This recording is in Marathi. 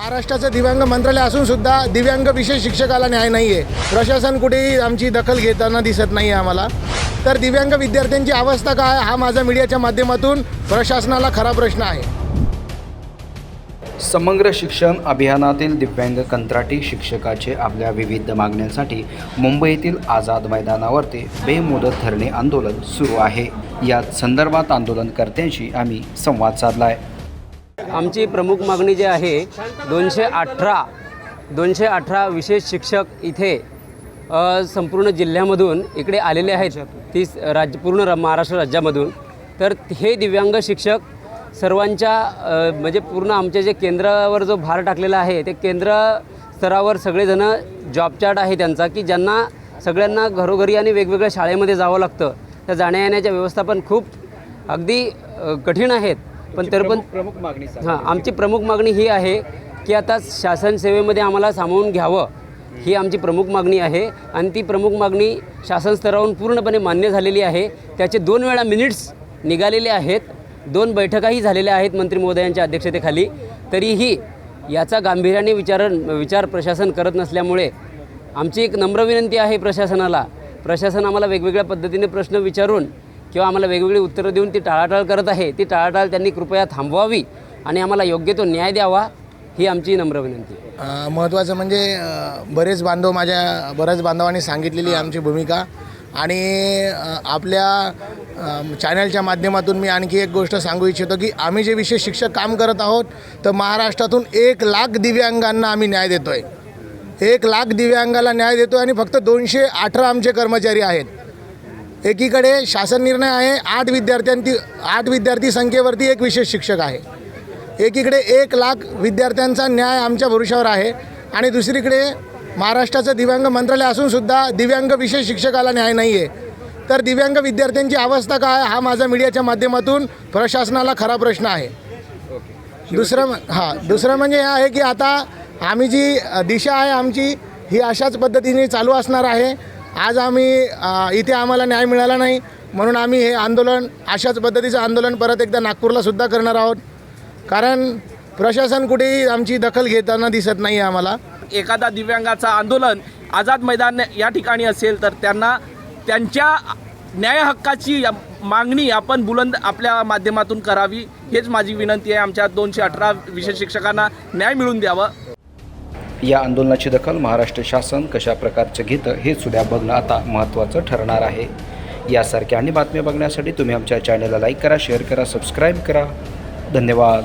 महाराष्ट्राचं दिव्यांग मंत्रालय असून सुद्धा दिव्यांग विशेष शिक्षकाला न्याय नाही आहे प्रशासन कुठेही आमची दखल घेताना दिसत नाही आहे आम्हाला. तर दिव्यांग विद्यार्थ्यांची अवस्था काय हा माझा मीडियाच्या माध्यमातून प्रशासनाला खरा प्रश्न आहे. समग्र शिक्षण अभियानातील दिव्यांग कंत्राटी शिक्षकाचे आपल्या विविध मागण्यांसाठी मुंबईतील आझाद मैदानावरती बेमुदत धरणे आंदोलन सुरू आहे. या संदर्भात आंदोलनकर्त्यांशी आम्ही संवाद साधला आहे आमची प्रमुख मागणी जी आहे दोनशे अठरा दोनशे अठरा विशेष शिक्षक इथे संपूर्ण जिल्ह्यामधून इकडे आलेले आहेत. ती राज्य पूर्ण र- महाराष्ट्र राज्यामधून. तर हे दिव्यांग शिक्षक सर्वांच्या म्हणजे पूर्ण आमच्या जे केंद्रावर जो भार टाकलेला आहे ते केंद्र स्तरावर सगळेजणं जॉब चार्ट आहे त्यांचा की ज्यांना सगळ्यांना घरोघरी आणि वेगवेगळ्या शाळेमध्ये जावं लागतं. त्या जाण्या येण्याच्या व्यवस्था पण खूप अगदी कठीण आहेत. पण तर पण प्रमुख मागणी हां आमची प्रमुख मागणी ही आहे की आता शासन सेवेमध्ये आम्हाला सामावून घ्यावं ही आमची प्रमुख मागणी आहे. आणि ती प्रमुख मागणी शासन स्तरावरून पूर्णपणे मान्य झालेली आहे. त्याचे दोन वेळा मिनिट्स निघालेले आहेत. दोन बैठकाही झालेल्या आहेत मंत्री महोदयांच्या अध्यक्षतेखाली. तरीही याचा गांभीर्याने विचार विचार प्रशासन करत नसल्यामुळे आमची एक नम्र विनंती आहे प्रशासनाला. प्रशासन आम्हाला वेगवेगळ्या पद्धतीने प्रश्न विचारून किंवा आम्हाला वेगवेगळी उत्तरं देऊन ती टाळाटाळ करत आहे ती टाळाटाळ त्यांनी कृपया थांबवावी आणि आम्हाला योग्य तो न्याय द्यावा ही आमची नम्र विनंती. आहे. अ, महत्त्वाचं म्हणजे अ, बरेच बांधव माझ्या बऱ्याच बांधवांनी सांगितलेली आमची भूमिका. आणि अ, आपल्या अ, चॅनलच्या माध्यमातून मी आणखी एक गोष्ट सांगू इच्छितो की आम्ही जे विशेष शिक्षक काम करत आहोत तर महाराष्ट्रातून एक लाख दिव्यांगांना आम्ही न्याय देतो आहे एक लाख दिव्यांगाला न्याय देतो आणि फक्त दोनशे अठरा आमचे कर्मचारी आहेत. एकीकडे शासन निर्णय आहे आठ विद्यार्थ्यांची आठ विद्यार्थी संख्येवरती एक विशेष शिक्षक आहे. एकीकडे एक लाख विद्यार्थ्यांचा न्याय आमच्या भरोशावर आहे आणि दुसरीकडे महाराष्ट्राचं दिव्यांग मंत्रालय असून सुद्धा दिव्यांग विशेष शिक्षकाला न्याय नाही आहे तर दिव्यांग विद्यार्थ्यांची अवस्था काय हा माझा मीडियाच्या माध्यमातून प्रशासनाला खरा प्रश्न आहे. दुसरं हां दुसरं म्हणजे हे आहे की आता आम्ही जी दिशा आहे आमची ही अशाच पद्धतीने चालू असणार आहे. आज आम्ही इथे आम्हाला न्याय मिळाला नाही म्हणून आम्ही हे आंदोलन अशाच पद्धतीचं आंदोलन परत एकदा नागपूरला सुद्धा करणार आहोत. कारण प्रशासन कुठेही आमची दखल घेताना दिसत नाही आहे आम्हाला. एखादा दिव्यांगाचं आंदोलन आझाद मैदान या ठिकाणी असेल तर त्यांना त्यांच्या न्याय हक्काची मागणी आपण बुलंद आपल्या माध्यमातून करावी हेच माझी विनंती आहे. आमच्या दोनशे अठरा विशेष शिक्षकांना न्याय मिळून द्यावं. या आंदोलनाची दखल महाराष्ट्र शासन कशा प्रकारचं घेतं हे सुद्धा बघणं आता महत्त्वाचं ठरणार आहे. यासारख्या आणि बातम्या बघण्यासाठी तुम्ही आमच्या चॅनलला लाईक करा शेअर करा सबस्क्राईब करा. धन्यवाद.